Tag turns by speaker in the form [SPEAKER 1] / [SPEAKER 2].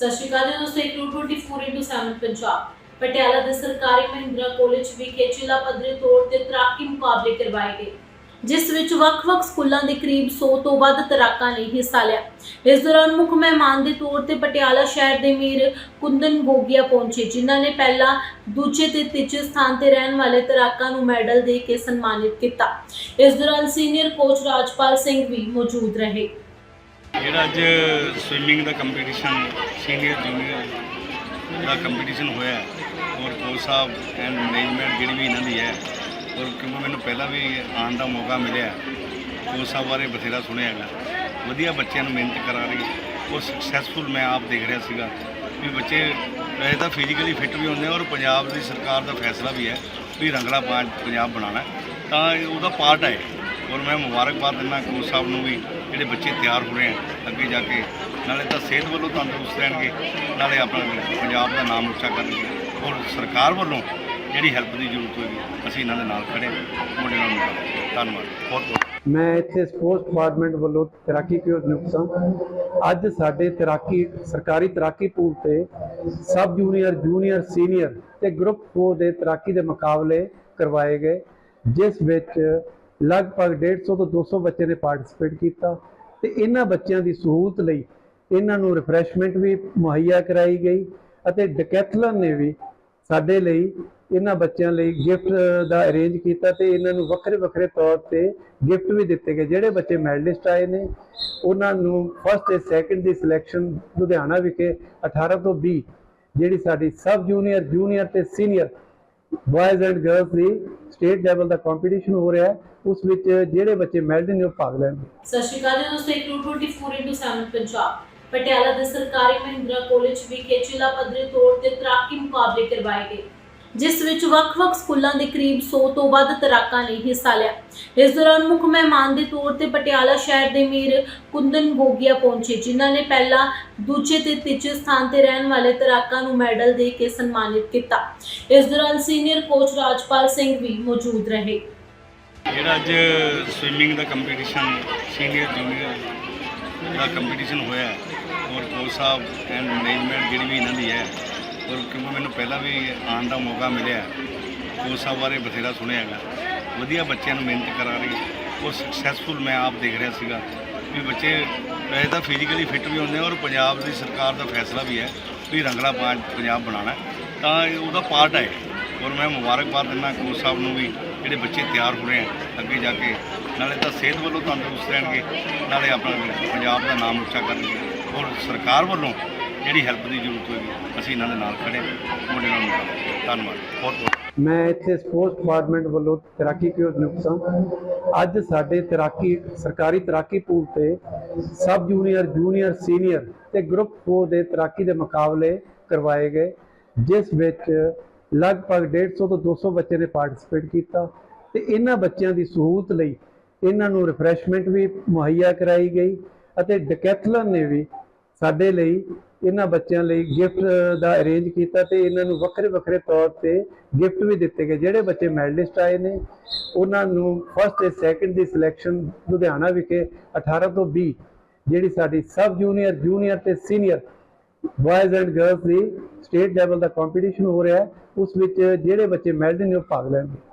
[SPEAKER 1] ਸਤਿ ਸ਼੍ਰੀ ਅਕਾਲ ਜੀ ਦੋਸਤੋ, ਇੱਕ 24 ਪੰਜਾਬ। ਪਟਿਆਲਾ ਦੇ ਸਰਕਾਰੀ ਮਹਿੰਦਰਾ ਕਾਲਜ ਵਿਖੇ ਜ਼ਿਲ੍ਹਾ ਪੱਧਰੀ ਤੌਰ ਤੇ ਤੈਰਾਕੀ ਮੁਕਾਬਲੇ ਕਰਵਾਏ ਗਏ, ਜਿਸ ਵਿੱਚ ਵੱਖ-ਵੱਖ ਸਕੂਲਾਂ ਦੇ ਕਰੀਬ 100 ਤੋਂ ਵੱਧ ਤੈਰਾਕਾਂ ਨੇ ਹਿੱਸਾ ਲਿਆ। ਇਸ ਦੌਰਾਨ ਮੁੱਖ ਮਹਿਮਾਨ ਦੇ ਤੌਰ ਤੇ ਪਟਿਆਲਾ ਸ਼ਹਿਰ ਦੇ ਮੀਰ ਕੁੰਦਨ ਗੋਗੀਆ ਪਹੁੰਚੇ, ਜਿਨ੍ਹਾਂ ਨੇ ਪਹਿਲਾਂ ਦੂਜੇ ਤੇ ਤੀਜੇ ਸਥਾਨ ਤੇ ਰਹਿਣ ਵਾਲੇ ਤੈਰਾਕਾਂ ਨੂੰ ਮੈਡਲ ਦੇ ਕੇ ਸਨਮਾਨਿਤ ਕੀਤਾ। ਇਸ ਦੌਰਾਨ ਸੀਨੀਅਰ ਕੋਚ ਰਾਜਪਾਲ ਸਿੰਘ ਵੀ ਮੌਜੂਦ ਰਹੇ।
[SPEAKER 2] ਜਿਹੜਾ ਅੱਜ ਸਵਿਮਿੰਗ ਦਾ ਕੰਪੀਟੀਸ਼ਨ ਸੀਨੀਅਰ ਜੂਨੀਅਰ ਦਾ ਕੰਪੀਟੀਸ਼ਨ ਹੋਇਆ ਔਰ ਕੋਚ ਸਾਹਿਬ ਐਂਡ ਮੈਨੇਜਮੈਂਟ ਜਿਹੜੀ ਵੀ ਇਹਨਾਂ ਦੀ ਹੈ, ਔਰ ਕਿਉਂਕਿ ਮੈਨੂੰ ਪਹਿਲਾਂ ਵੀ ਆਉਣ ਦਾ ਮੌਕਾ ਮਿਲਿਆ ਕੋਚ ਸਾਹਿਬ ਬਾਰੇ ਬਥੇਰਾ ਸੁਣਿਆ ਹੈਗਾ। ਵਧੀਆ ਬੱਚਿਆਂ ਨੂੰ ਮਿਹਨਤ ਕਰਾ ਰਹੀ ਉਹ ਸਕਸੈਸਫੁਲ ਮੈਂ ਆਪ ਦੇਖ ਰਿਹਾ ਸੀਗਾ ਵੀ ਬੱਚੇ ਵੈਸੇ ਤਾਂ ਫਿਜ਼ੀਕਲੀ ਫਿੱਟ ਵੀ ਹੁੰਦੇ ਔਰ ਪੰਜਾਬ ਦੀ ਸਰਕਾਰ ਦਾ ਫੈਸਲਾ ਵੀ ਹੈ ਵੀ ਰੰਗਲਾ ਪੰਜਾਬ ਬਣਾਉਣਾ ਤਾਂ ਉਹਦਾ ਪਾਰਟ ਹੈ। ਔਰ ਮੈਂ ਮੁਬਾਰਕਬਾਦ ਦਿੰਦਾ ਕੋਚ ਸਾਹਿਬ ਨੂੰ ਵੀ, ਜਿਹੜੇ ਬੱਚੇ ਤਿਆਰ ਹੋ ਰਹੇ ਆ ਅੱਗੇ ਜਾ ਕੇ। ਨਾਲੇ ਤਾਂ ਸਿਹਤ ਵੱਲੋਂ ਤੰਦਰੁਸਤ ਰਹਿਣਗੇ, ਨਾਲੇ ਆਪਣਾ ਪੰਜਾਬ ਦਾ ਨਾਮ ਉੱਚਾ ਕਰਨਗੇ। ਔਰ ਸਰਕਾਰ ਵੱਲੋਂ ਜਿਹੜੀ ਹੈਲਪ ਦੀ ਜ਼ਰੂਰਤ ਹੋਏਗੀ, ਅਸੀਂ ਇਹਨਾਂ ਦੇ ਨਾਲ ਖੜੇ ਮੁੰਡੇ ਨਾਲ ਧੰਨਵਾਦ। ਬਹੁਤ ਬਹੁਤ।
[SPEAKER 3] ਮੈਂ ਇੱਥੇ ਸਪੋਰਟਸ ਡਿਪਾਰਟਮੈਂਟ ਵੱਲੋਂ ਤੈਰਾਕੀ ਕੋਚ ਨਿਯੁਕਤ ਹਾਂ। ਅੱਜ ਸਾਡੇ ਤੈਰਾਕੀ, ਸਰਕਾਰੀ ਤੈਰਾਕੀ ਪੂਲ ਤੇ ਸਬ ਜੂਨੀਅਰ ਜੂਨੀਅਰ, ਸੀਨੀਅਰ ਤੇ ਗਰੁੱਪ 4 ਦੇ ਤੈਰਾਕੀ ਦੇ ਮੁਕਾਬਲੇ ਕਰਵਾਏ ਗਏ, ਜਿਸ ਵਿੱਚ ਲਗਭਗ 150 ਤੋਂ 200 ਬੱਚੇ ਨੇ ਪਾਰਟਿਸਿਪੇਟ ਕੀਤਾ ਤੇ ਇਹਨਾਂ ਬੱਚਿਆਂ ਦੀ ਸਹੂਲਤ ਲਈ ਇਹਨਾਂ ਨੂੰ ਰਿਫਰੈਸ਼ਮੈਂਟ ਵੀ ਮੁਹੱਈਆ ਕਰਾਈ ਗਈ ਅਤੇ ਡਕੈਥਲਨ ਨੇ ਵੀ ਸਾਡੇ ਲਈ ਇਹਨਾਂ ਬੱਚਿਆਂ ਲਈ ਗਿਫਟ ਦਾ ਅਰੇਂਜ ਕੀਤਾ ਤੇ ਇਹਨਾਂ ਨੂੰ ਵੱਖਰੇ ਵੱਖਰੇ ਤੌਰ ਤੇ ਗਿਫਟ ਵੀ ਦਿੱਤੇ ਗਏ। ਜਿਹੜੇ ਬੱਚੇ ਮੈਡਲਿਸਟ ਆਏ ਨੇ, ਉਹਨਾਂ ਨੂੰ ਫਸਟ ਤੇ ਸੈਕੰਡ ਦੀ ਸਿਲੈਕਸ਼ਨ ਲੁਧਿਆਣਾ ਵਿਖੇ 18 ਤੋਂ 20 ਜਿਹੜੀ ਸਾਡੀ ਸਬ ਜੂਨੀਅਰ ਜੂਨੀਅਰ ਤੇ ਸੀਨੀਅਰ ਬॉयਜ਼ ਐਂਡ ਗਰਲਸ ਦੀ ਸਟੇਟ ਲੈਵਲ ਦਾ ਕੰਪੀਟੀਸ਼ਨ ਹੋ ਰਿਹਾ ਹੈ। ਉਸ ਵਿੱਚ ਜਿਹੜੇ ਬੱਚੇ ਮੈਡਲ ਨੇ, ਉਹ ਭਾਗ ਲੈਣਗੇ
[SPEAKER 1] ਸਤਿ ਸ਼੍ਰੀ ਅਕਾਲ ਜੀ ਦੋਸਤੋ, ਇੱਕ 24 ਇਨਟੂ 7 ਪੰਜਾਬ। ਪਟਿਆਲਾ ਦੇ ਸਰਕਾਰੀ ਮਹਿੰਦਰਾ ਕਾਲਜ ਵਿਖੇ ਜ਼ਿਲ੍ਹਾ ਪੱਧਰੀ ਤੌਰ ਤੇ ਤੈਰਾਕੀ ਮੁਕਾਬਲੇ ਕਰਵਾਏ ਗਏ। ਜਿਸ ਵਿੱਚ ਵੱਖ-ਵੱਖ ਸਕੂਲਾਂ ਦੇ ਕਰੀਬ 100 ਤੋਂ ਵੱਧ ਤੈਰਾਕਾਂ ਨੇ ਹਿੱਸਾ ਲਿਆ। ਇਸ ਦੌਰਾਨ ਮੁੱਖ ਮਹਿਮਾਨ ਦੇ ਤੌਰ ਤੇ ਪਟਿਆਲਾ ਸ਼ਹਿਰ ਦੇ ਮੀਰ ਕੁੰਦਨ ਗੋਗੀਆ ਪਹੁੰਚੇ, ਜਿਨ੍ਹਾਂ ਨੇ ਪਹਿਲਾਂ ਦੂਜੇ ਤੇ ਤੀਜੇ ਸਥਾਨ ਤੇ ਰਹਿਣ ਵਾਲੇ ਤੈਰਾਕਾਂ ਨੂੰ ਮੈਡਲ ਦੇ ਕੇ ਸਨਮਾਨਿਤ ਕੀਤਾ। ਇਸ ਦੌਰਾਨ ਸੀਨੀਅਰ ਕੋਚ ਰਾਜਪਾਲ ਸਿੰਘ ਵੀ ਮੌਜੂਦ ਰਹੇ।
[SPEAKER 2] ਜਿਹੜਾ ਅੱਜ ਸਵਿਮਿੰਗ ਦਾ ਕੰਪੀਟੀਸ਼ਨ ਸੀਨੀਅਰ ਜੂਨੀਅਰ ਦਾ ਕੰਪੀਟੀਸ਼ਨ ਹੋਇਆ ਔਰ ਕੋਚ ਸਾਹਿਬ ਐਂਡ ਮੈਨੇਜਮੈਂਟ ਜਿਹੜੀ ਵੀ ਇਹਨਾਂ ਦੀ ਹੈ ਔਰ ਕਿਉਂਕਿ ਮੈਨੂੰ ਪਹਿਲਾਂ ਵੀ ਆਉਣ ਦਾ ਮੌਕਾ ਮਿਲਿਆ ਕੋਚ ਸਾਹਿਬ ਬਾਰੇ ਬਥੇਰਾ ਸੁਣਿਆ ਹੈਗਾ। ਵਧੀਆ ਬੱਚਿਆਂ ਨੂੰ ਮਿਹਨਤ ਕਰਾ ਰਹੀ ਉਹ ਸਕਸੈਸਫੁਲ ਮੈਂ ਆਪ ਦੇਖ ਰਿਹਾ ਸੀਗਾ ਵੀ ਬੱਚੇ ਵੈਸੇ ਤਾਂ ਫਿਜ਼ੀਕਲੀ ਫਿੱਟ ਵੀ ਹੁੰਦੇ ਔਰ ਪੰਜਾਬ ਦੀ ਸਰਕਾਰ ਦਾ ਫੈਸਲਾ ਵੀ ਹੈ ਵੀ ਰੰਗਲਾ ਪਾਜ ਪੰਜਾਬ ਬਣਾਉਣਾ ਤਾਂ ਉਹਦਾ ਪਾਰਟ ਹੈ। ਔਰ ਮੈਂ ਮੁਬਾਰਕਬਾਦ ਦਿੰਦਾ ਕੋਚ ਸਾਹਿਬ ਨੂੰ ਵੀ ਜਿਹੜੇ ਬੱਚੇ ਤਿਆਰ ਹੋ ਰਹੇ ਆ, ਅੱਗੇ ਜਾ ਕੇ। ਨਾਲੇ ਤਾਂ ਸਿਹਤ ਵੱਲੋਂ ਤੰਦਰੁਸਤ ਰਹਿਣਗੇ, ਨਾਲੇ ਆਪਣਾ ਪੰਜਾਬ ਦਾ ਨਾਮ ਉੱਚਾ ਕਰਨਗੇ। ਔਰ ਸਰਕਾਰ ਵੱਲੋਂ ਜਿਹੜੀ ਹੈਲਪ ਦੀ ਜ਼ਰੂਰਤ ਹੋਏਗੀ ਅਸੀਂ ਇਹਨਾਂ ਦੇ ਨਾਲ ਖੜੇ ਹਾਂ, ਮੁੰਡੇ ਨਾਲ ਮਿਲਾਂਗੇ ਧੰਨਵਾਦ। ਬਹੁਤ ਬਹੁਤ।
[SPEAKER 3] ਮੈਂ ਇੱਥੇ ਸਪੋਰਟਸ ਡਿਪਾਰਟਮੈਂਟ ਵੱਲੋਂ ਤੈਰਾਕੀ ਕੋਚ ਨਿਯੁਕਤ ਹਾਂ। ਅੱਜ ਸਾਡੇ ਤੈਰਾਕੀ ਸਰਕਾਰੀ ਤੈਰਾਕੀ ਪੂਲ ਤੇ ਸਬ ਜੂਨੀਅਰ ਜੂਨੀਅਰ ਸੀਨੀਅਰ ਤੇ ਗਰੁੱਪ 4 ਦੇ ਤੈਰਾਕੀ ਦੇ ਮੁਕਾਬਲੇ ਕਰਵਾਏ ਗਏ ਜਿਸ ਵਿੱਚ ਲਗਭਗ 150 ਤੋਂ 200 ਬੱਚੇ ਨੇ ਪਾਰਟਿਸਿਪੇਟ ਕੀਤਾ ਤੇ ਇਹਨਾਂ ਬੱਚਿਆਂ ਦੀ ਸਹੂਲਤ ਲਈ ਇਹਨਾਂ ਨੂੰ ਰਿਫਰੈਸ਼ਮੈਂਟ ਵੀ ਮੁਹੱਈਆ ਕਰਾਈ ਗਈ ਅਤੇ ਡਿਕੈਥਲਨ ਨੇ ਵੀ ਸਾਡੇ ਲਈ ਇਹਨਾਂ ਬੱਚਿਆਂ ਲਈ ਗਿਫਟ ਦਾ ਅਰੇਂਜ ਕੀਤਾ ਤੇ ਇਹਨਾਂ ਨੂੰ ਵੱਖਰੇ ਵੱਖਰੇ ਤੌਰ ਤੇ ਗਿਫਟ ਵੀ ਦਿੱਤੇ ਗਏ। ਜਿਹੜੇ ਬੱਚੇ ਮੈਡਲਿਸਟ ਆਏ ਨੇ, ਉਹਨਾਂ ਨੂੰ ਫਸਟ ਤੇ ਸੈਕੰਡ ਦੀ ਸਿਲੈਕਸ਼ਨ ਲੁਧਿਆਣਾ ਵਿਖੇ 18 ਤੋਂ 20 ਜਿਹੜੀ ਸਾਡੀ ਸਬ ਜੂਨੀਅਰ ਜੂਨੀਅਰ ਤੇ ਸੀਨੀਅਰ ਬॉयਜ਼ ਐਂਡ ਗਰਲਸ ਦੀ ਸਟੇਟ ਲੈਵਲ ਦਾ ਕੰਪੀਟੀਸ਼ਨ ਹੋ ਰਿਹਾ ਹੈ। ਉਸ ਵਿੱਚ ਜਿਹੜੇ ਬੱਚੇ ਮੈਡਲ ਨੇ ਉਹ ਭਾਗ ਲੈਣਗੇ।